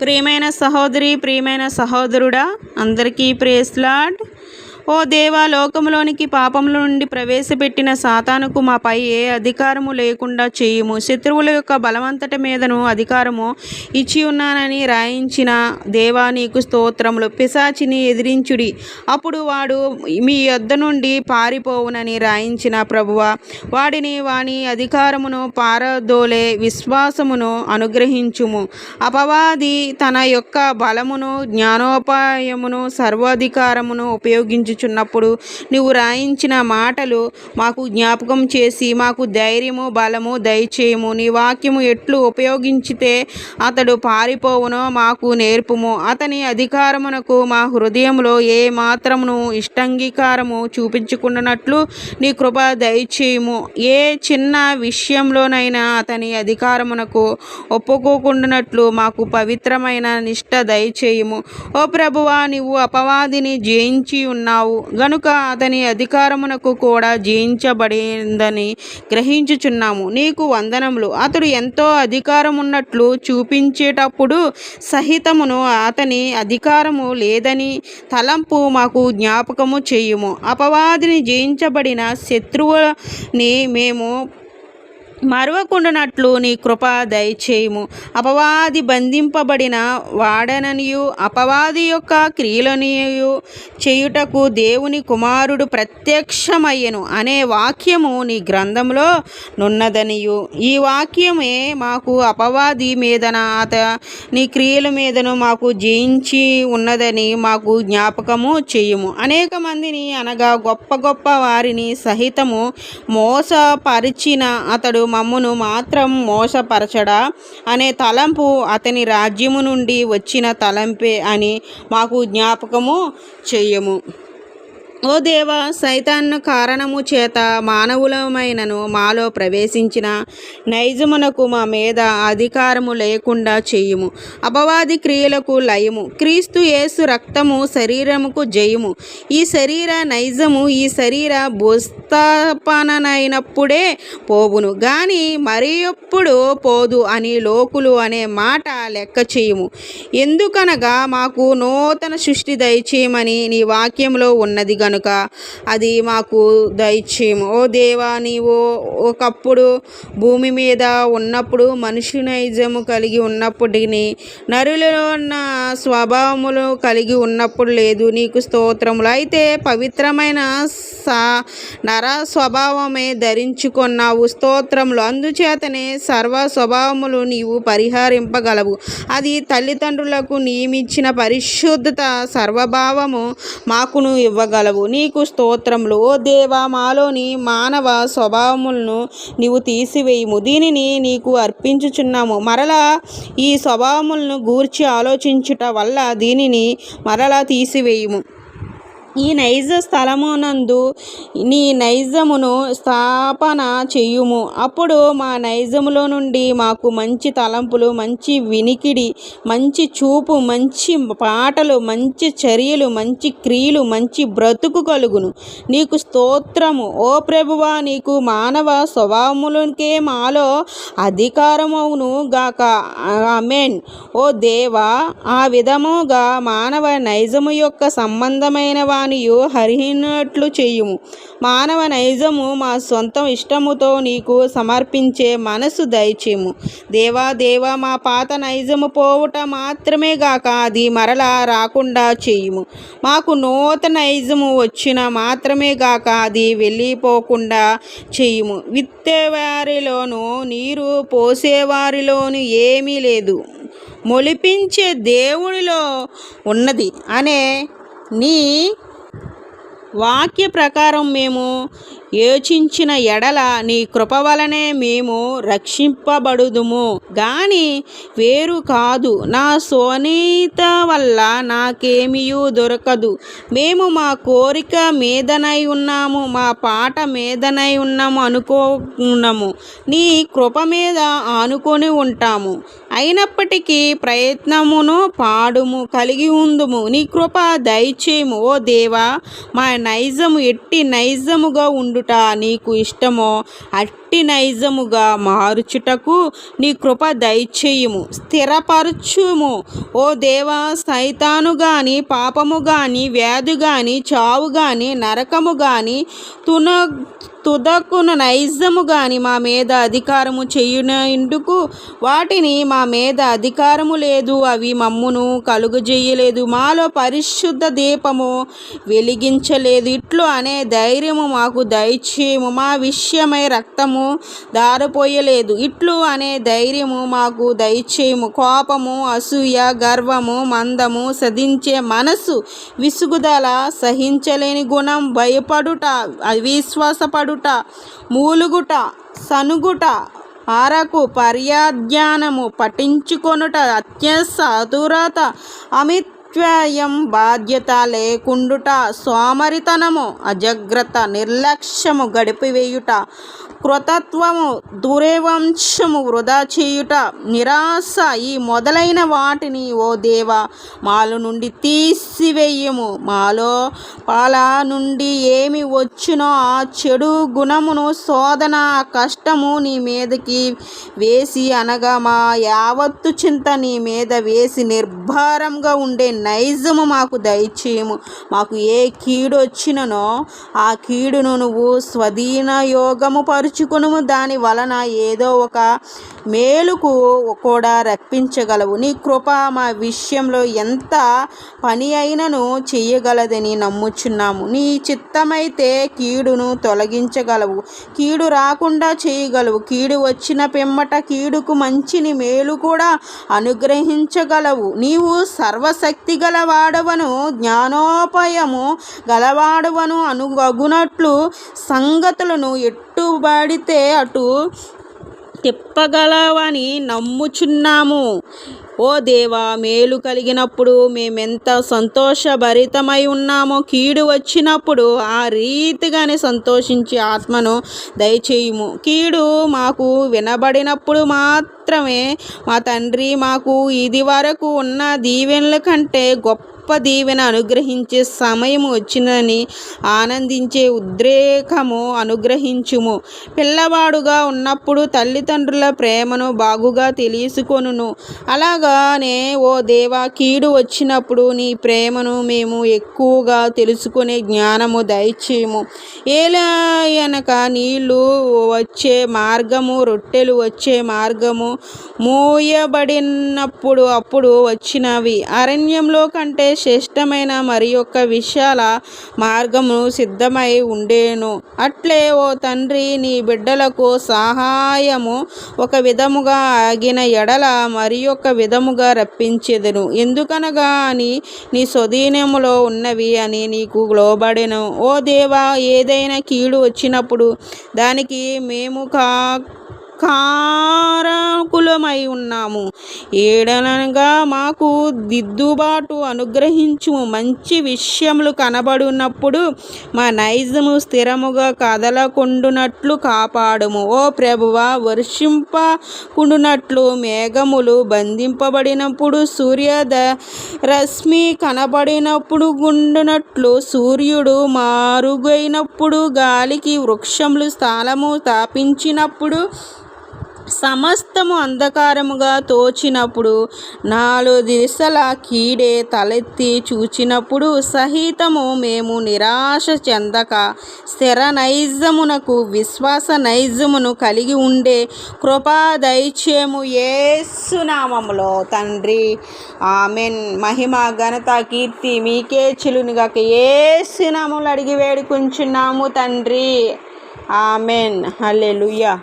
ప్రియమైన సహోదరి ప్రియమైన సహోదరుడా అందరికీ ప్రేస్లాడ్ ఓ దేవా లోకములోనికి పాపముల నుండి ప్రవేశపెట్టిన సాతానుకు మాపై ఏ అధికారము లేకుండా చేయుము. శత్రువుల యొక్క బలవంతట మీదను అధికారము ఇచ్చి ఉన్నానని రాయించిన దేవా నీకు స్తోత్రములు. పిశాచిని ఎదిరించుడి. అప్పుడు వాడు మీ యొద్ద నుండి పారిపోవునని రాయించిన ప్రభువ వాడిని వాని అధికారమును పారదోలే విశ్వాసమును అనుగ్రహించుము. అపవాది తన యొక్క బలమును జ్ఞానోపాయమును సర్వాధికారమును ఉపయోగించుచున్నప్పుడు నువ్వు రాయించిన మాటలు మాకు జ్ఞాపకం చేసి మాకు ధైర్యము బలము దయచేయము. నీ వాక్యము ఎట్లు ఉపయోగించితే అతడు పారిపోవునో మాకు నేర్పుము. అతని అధికారమునకు మా హృదయంలో ఏ మాత్రమును ఇష్టంగీకారము చూపించుకున్నట్లు నీ కృప దయచేయము. ఏ చిన్న విషయంలోనైనా అతని అధికారమునకు ఒప్పుకోకుండానట్లు మాకు పవిత్రమైన నిష్ట దయచేయము. ఓ ప్రభువా నీవు అపవాదిని జయించి ఉన్నావు గనుక అతని అధికారమునకు కూడా జయించబడిందని గ్రహించుచున్నాము. నీకు వందనములు. అతడు ఎంతో అధికారం ఉన్నట్లు చూపించేటప్పుడు సహితమును అతని అధికారము లేదని తలంపు మాకు జ్ఞాపకము చేయుము. అపవాదిని జయించబడిన శత్రువుని మేము మరవకుండానట్లు నీ కృప దయచేయము. అపవాది బంధింపబడిన వాడననియు అపవాది యొక్క క్రియలనియు చేయుటకు దేవుని కుమారుడు ప్రత్యక్షమయ్యను అనే వాక్యము నీ గ్రంథంలో నున్నదనియు. ఈ వాక్యమే మాకు అపవాది మీదన అత నీ క్రియల మీదను మాకు జయించి ఉన్నదని మాకు జ్ఞాపకము చేయము. అనేక మందిని అనగా గొప్ప గొప్ప వారిని సహితము మోసపరిచిన అతడు మమ్మును మాత్రం మోసపరచడా? అనే తలంపు అతని రాజ్యము నుండి వచ్చిన తలంపే అని మాకు జ్ఞాపకము చెయ్యము ఓ దేవ సైతాన్ను కారణము చేత మానవులమైనను మాలో ప్రవేశించిన నైజమునకు మా మీద అధికారము లేకుండా చేయుము. అపవాది క్రియలకు లయము. క్రీస్తు యేసు రక్తము శరీరముకు జయము. ఈ శరీర నైజము ఈ శరీర భూస్థాపనైనప్పుడే పోవును. గాని మరి ఎప్పుడు పోదు అని లోకులు అనే మాట లెక్క చేయము. ఎందుకనగా మాకు నూతన సృష్టి దయచేయమని నీ వాక్యంలో ఉన్నది గనుక అది మాకు దయచేయము. ఓ దేవా నీవు ఒకప్పుడు భూమి మీద ఉన్నప్పుడు మనిషి నైజము కలిగి ఉన్నప్పటికీ నరులలో ఉన్న స్వభావములు కలిగి ఉన్నప్పుడు లేదు. నీకు స్తోత్రములు. అయితే పవిత్రమైన సా నర స్వభావమే ధరించుకున్నావు. స్తోత్రములు. అందుచేతనే సర్వ స్వభావములు నీవు పరిహరింపగలవు. అది తల్లిదండ్రులకు నియమించిన పరిశుద్ధత సర్వభావము మాకును ఇవ్వగలవు. నీకు స్తోత్రములు. ఓ దేవా మాలోని మానవ స్వభావములను నీవు తీసివేయము. దీనిని నీకు అర్పించుచున్నాము. మరలా ఈ స్వభావములను గూర్చి ఆలోచించుట వల్ల దీనిని మరలా తీసివేయము. ఈ నైజ స్థలమునందు నీ నైజమును స్థాపన చెయ్యుము అప్పుడు మా నైజములో నుండి మాకు మంచి తలంపులు మంచి వినికిడి మంచి చూపు మంచి పాటలు మంచి చర్యలు మంచి క్రియలు మంచి బ్రతుకు కలుగును. నీకు స్తోత్రము. ఓ ప్రభువా నీకు మానవ స్వభావములకే మాలో అధికారమవును గాక. ఆమెన్. ఓ దేవా ఆ విధముగా మానవ నైజము యొక్క సంబంధమైన కానియు హరిహినట్లు చేయుము. మానవ నైజము మా సొంతం ఇష్టముతో నీకు సమర్పించే మనసు దయచేము దేవా దేవా మా పాత నైజము పోవుట మాత్రమే గాక అది మరలా రాకుండా చేయుము. మాకు నూతన నైజము వచ్చిన మాత్రమే గాక అది వెళ్ళిపోకుండా చేయుము. విత్తేవారిలోనూ నీరు పోసేవారిలోను ఏమీ లేదు. మొలిపించే దేవునిలో ఉన్నది అనే నీ వాక్య ప్రకారం మేము యోచించిన ఎడల నీ కృప వలనే మేము రక్షింపబడుదుము. గాని వేరు కాదు. నా సోనీత వల్ల నాకేమియూ దొరకదు. మేము మా కోరిక మీదనై ఉన్నాము. మా పాట మీదనై ఉన్నాము అనుకోన్నాము నీ కృప మీద ఆనుకొని ఉంటాము. అయిన అయినప్పటికీ ప్రయత్నమును పాడుము కలిగి ఉందుము. నీ కృప దయచేయము. ఓ దేవా మా నైజము ఎట్టి నైజముగా ఉండుట నీకు ఇష్టమో అట్టి నైజముగా మారుచుటకు నీ కృప దయచేయుము. స్థిరపరచుము. ఓ దేవా సైతాను గాని పాపము గాని వ్యాధి గాని చావు గాని నరకము గాని తున తుదకున నైజము గాని మా మీద అధికారము చేయునందుకు వాటిని మా మీద అధికారము లేదు అవి మమ్మును కలుగజేయలేదు మాలో పరిశుద్ధ దీపము వెలిగించలేదు. ఇట్లు అనే ధైర్యము మాకు దయచేయము మా విషయమై రక్తము దారిపోయలేదు. ఇట్లు అనే ధైర్యము మాకు దయచేయము కోపము అసూయ గర్వము మందము సదించే మనసు విసుగుదల సహించలేని గుణం భయపడుట అవిశ్వాసపడుట మూలుగుట సనుగుట అరకు పర్యాజ్ఞానము పఠించుకొనుట అత్యస అతురత అమిత్వ్యయం బాధ్యత లేకుండుట సోమరితనము అజగ్రత నిర్లక్ష్యము గడిపివేయుట కృతత్వము దురేవంశము వృధా చేయుట నిరాశ ఈ మొదలైన వాటిని ఓ దేవ మాలో నుండి తీసివేయము. మాలో పాల నుండి ఏమి వచ్చినో ఆ చెడు గుణమును శోధన కష్టము నీ మీదకి వేసి అనగా మా యావత్తు చింత నీ మీద వేసి నిర్భారంగా ఉండే నైజము మాకు దయచేయము. మాకు ఏ కీడు వచ్చిననో ఆ కీడును నువ్వు స్వధీన యోగము పరుచుకును దాని వలన ఏదో ఒక మేలుకు కూడా రప్పించగలవు. నీ కృప మా విషయంలో ఎంత పని అయినను చేయగలదని నమ్ముచున్నాము. నీ చిత్తమైతే కీడును తొలగించగలవు. కీడు రాకుండా చేయగలవు. కీడు వచ్చిన పిమ్మట కీడుకు మంచిని మేలు కూడా అనుగ్రహించగలవు. నీవు సర్వశక్తి గలవాడవను జ్ఞానోపాయము గలవాడవను అనుగునట్లు సంగతులను ఎట్టు అటు తిప్పగలవని నమ్ముచున్నాము. ఓ దేవా మేలు కలిగినప్పుడు మేమెంత సంతోషభరితమై ఉన్నామో కీడు వచ్చినప్పుడు ఆ రీతిగానే సంతోషించి ఆత్మను దయచేయము. కీడు మాకు వినబడినప్పుడు మాత్రమే మా తండ్రి మాకు ఇది వరకు ఉన్న దీవెనల కంటే గొప్ప గొప్ప దీవెన అనుగ్రహించే సమయం వచ్చిందని ఆనందించే ఉద్రేకము అనుగ్రహించుము. పిల్లవాడుగా ఉన్నప్పుడు తల్లిదండ్రుల ప్రేమను బాగుగా తెలుసుకొనును అలాగానే ఓ దేవా కీడు వచ్చినప్పుడు నీ ప్రేమను మేము ఎక్కువగా తెలుసుకునే జ్ఞానము దయచేయము. ఏలయనక నీళ్ళు వచ్చే మార్గము రొట్టెలు వచ్చే మార్గము మూయబడినప్పుడు అప్పుడు వచ్చినవి. అరణ్యంలో కంటే శ్రేష్టమైన మరి యొక్క విషయాల మార్గము సిద్ధమై ఉండేను. అట్లే ఓ తండ్రి నీ బిడ్డలకు సహాయము ఒక విధముగా ఆగిన ఎడల మరి యొక్క విధముగా రప్పించెదను. ఎందుకనగా అని నీ స్వధీనములో ఉన్నవి అని నీకు లోబడెను. ఓ దేవా ఏదైనా కీడు వచ్చినప్పుడు దానికి మేము కా కారకులమై ఉన్నాము. ఏడనగా మాకు దిద్దుబాటు అనుగ్రహించుము. మంచి విషయములు కనబడినప్పుడు మా నైజము స్థిరముగా కదలకుండునట్లు కాపాడుము. ఓ ప్రభువ వర్షింపకుండునట్లు మేఘములు బంధింపబడినప్పుడు సూర్యద రశ్మి కనబడినప్పుడు గుండునట్లు సూర్యుడు మారుగైనప్పుడు గాలికి వృక్షములు స్థానము స్థాపించినప్పుడు సమస్తము అంధకారముగా తోచినప్పుడు నాలుగు దిశల కీడే తలెత్తి చూచినప్పుడు సహితము మేము నిరాశ చెందక స్థిర నైజమునకు విశ్వాస నైజమును కలిగి ఉండే కృపా దైత్యము ఏసునామములో తండ్రి. ఆమెన్. మహిమ ఘనత కీర్తి మీకే చిలునిగాక ఏసునాములు అడిగి వేడుకుంటున్నాము తండ్రి. ఆమెన్. హల్లెలూయా.